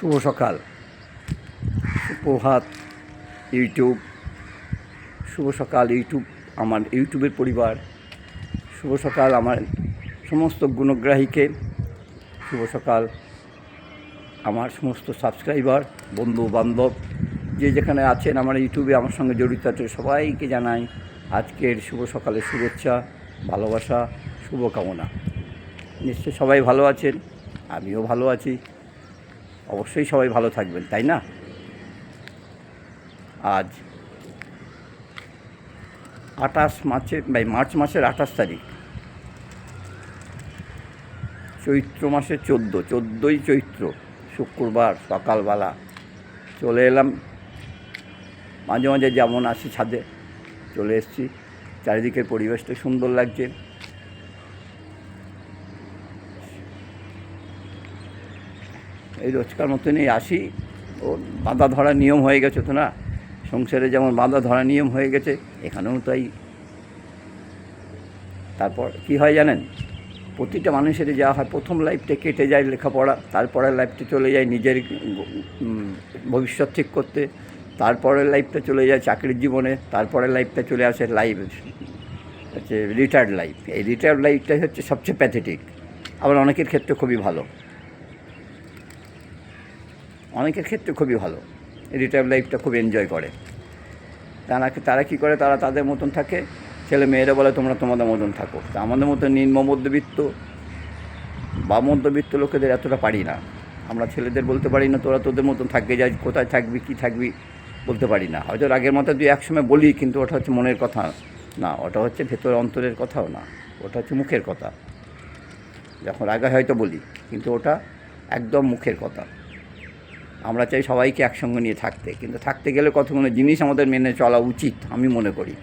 শুভ সকাল। সুপ্রভাত ইউটিউব। শুভ সকাল ইউটিউব, আমার ইউটিউবের পরিবার। শুভ সকাল আমার সমস্ত গুণগ্রাহীকে। শুভ সকাল আমার সমস্ত সাবস্ক্রাইবার, বন্ধু, বান্ধব। যে যেখানে আছেন আমার ইউটিউবে আমার সঙ্গে জড়িত আছে সবাইকে জানাই আজকের শুভ সকালের শুভেচ্ছা, ভালোবাসা, শুভকামনা। নিশ্চয়ই সবাই ভালো আছেন, আমিও ভালো আছি। অবশ্যই সবাই ভালো থাকবেন, তাই না? আজ আঠাশ বাই মার্চ মাসের আঠাশ তারিখ। চৈত্র মাসের চোদ্দ, চোদ্দোই চৈত্র, শুক্রবার সকালবেলা। চলে এলাম। মাঝে মাঝে যেমন আসি ছাদে, চলে এসেছি। চারিদিকের পরিবেশটা সুন্দর লাগছে। এই রোজকার মতনই আসি। ও বাঁধা ধরা নিয়ম হয়ে গেছে তো না? সংসারে যেমন বাঁধা ধরা নিয়ম হয়ে গেছে, এখানেও তাই। তারপর কি হয় জানেন? প্রতিটা মানুষেরই যা হয়, প্রথম লাইফটা কেটে যায় লেখাপড়া, তারপরের লাইফটা চলে যায় নিজের ভবিষ্যৎ ঠিক করতে, তারপরের লাইফটা চলে যায় চাকরির জীবনে, তারপরের লাইফটা চলে আসে লাইফ, হচ্ছে রিটায়ার্ড লাইফ এই রিটায়ার্ড লাইফটাই হচ্ছে সবচেয়ে প্যাথেটিক আবার অনেকের ক্ষেত্রে খুবই ভালো। অনেকের ক্ষেত্রে খুবই ভালো। রিটায়ার লাইফটা খুব এনজয় করে। তারা তারা কী করে, তারা তাদের মতন থাকে। ছেলে মেয়েরা বলে, তোমরা তোমাদের মতন থাকো। তা আমাদের মতো নিম্ন মধ্যবিত্ত বা মধ্যবিত্ত লোকেদের এতটা পারি না। আমরা ছেলেদের বলতে পারি না, তোরা তোদের মতন থাকবে যাই কোথায় থাকবি, কী থাকবি? বলতে পারি না। হয়তো আগের মতো দুই একসময় বলি, কিন্তু ওটা হচ্ছে মনের কথা না। ওটা হচ্ছে ভেতর অন্তরের কথাও না। ওটা হচ্ছে মুখের কথা। যখন আগে হয়তো বলি, কিন্তু ওটা একদম মুখের কথা। আমরা চাই সবাইকে একসঙ্গে নিয়ে থাকতে। কিন্তু থাকতে গেলে কতগুলো জিনিস আমাদের মেনে চলা উচিত, আমি মনে করি।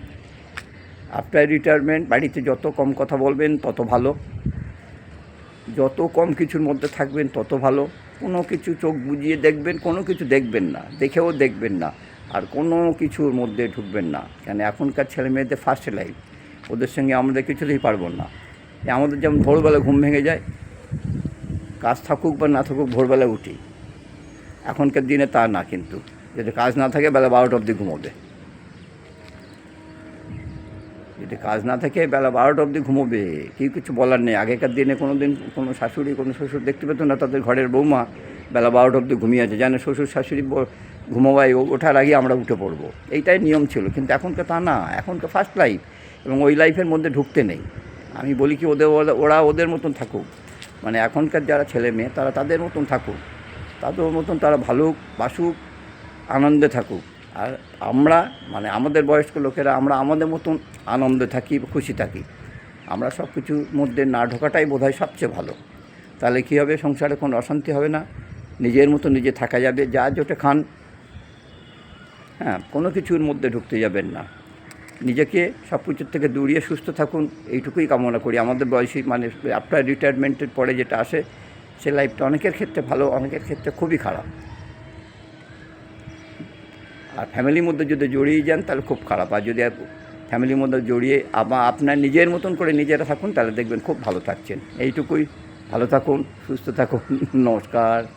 আফটার রিটায়ারমেন্ট বাড়িতে যত কম কথা বলবেন, তত ভালো। যত কম কিছুর মধ্যে থাকবেন, তত ভালো। কোনো কিছু চোখ বুজিয়ে দেখবেন, কোনো কিছু দেখবেন না, দেখেও দেখবেন না। আর কোনো কিছুর মধ্যে ঢুকবেন না। কেন এখনকার ছেলে মেয়েদের ফার্স্ট লাইফ ওদের সঙ্গে আমাদের কিছুতেই পারব না। আমাদের যেমন ভোরবেলা ঘুম ভেঙে যায়, কাজ থাকুক বা না থাকুক ভোরবেলা উঠি। এখনকার দিনে তা না কিন্তু। যদি কাজ না থাকে বেলা বারোটা অবধি ঘুমোবে। যদি কাজ না থাকে বেলা বারোটা অবধি ঘুমোবে, কেউ কিছু বলার নেই। আগেকার দিনে কোনো দিন কোনো শাশুড়ি, কোনো শ্বশুর দেখতে পেতো না তাদের ঘরের বৌমা বেলা বারোটা অবধি ঘুমিয়ে আছে। জানে শ্বশুর, শাশুড়ি ঘুমোবাই ওঠার আগে আমরা উঠে পড়ব। এইটাই নিয়ম ছিল, কিন্তু এখনকার তা না। এখন তো ফার্স্ট লাইফ এবং ওই লাইফের মধ্যে ঢুকতে নেই। আমি বলি কি, ওদের ওরা ওদের মতন থাকুক। মানে এখনকার যারা ছেলে মেয়ে, তারা তাদের মতন থাকুক। তাদের মতন তারা ভালুক, বাসুক, আনন্দে থাকুক। আর আমরা মানে আমাদের বয়স্ক লোকেরা, আমরা আমাদের মতন আনন্দে থাকি, খুশি থাকি। আমরা সব কিছুর মধ্যে না ঢোকাটাই বোধ সবচেয়ে ভালো। তাহলে কী হবে? সংসারে কোনো অশান্তি হবে না। নিজের মতো নিজে থাকা যাবে। যা জোটে খান হ্যাঁ কোনো কিছুর মধ্যে ঢুকতে যাবেন না। নিজেকে সব কিছুর থেকে দূরিয়ে সুস্থ থাকুন। এইটুকুই কামনা করি। আমাদের বয়সী মানে আফটার রিটায়ারমেন্টের পরে যেটা আসে সে লাইফটা অনেকের ক্ষেত্রে ভালো, অনেকের ক্ষেত্রে খুবই খারাপ। আর ফ্যামিলির মধ্যে যদি জড়িয়ে যান, তাহলে খুব খারাপ। আর যদি ফ্যামিলির মধ্যে জড়িয়ে আবার আপনার নিজের মতন করে নিজেরা থাকুন, তাহলে দেখবেন খুব ভালো থাকছেন। এইটুকুই। ভালো থাকুন, সুস্থ থাকুন। নমস্কার।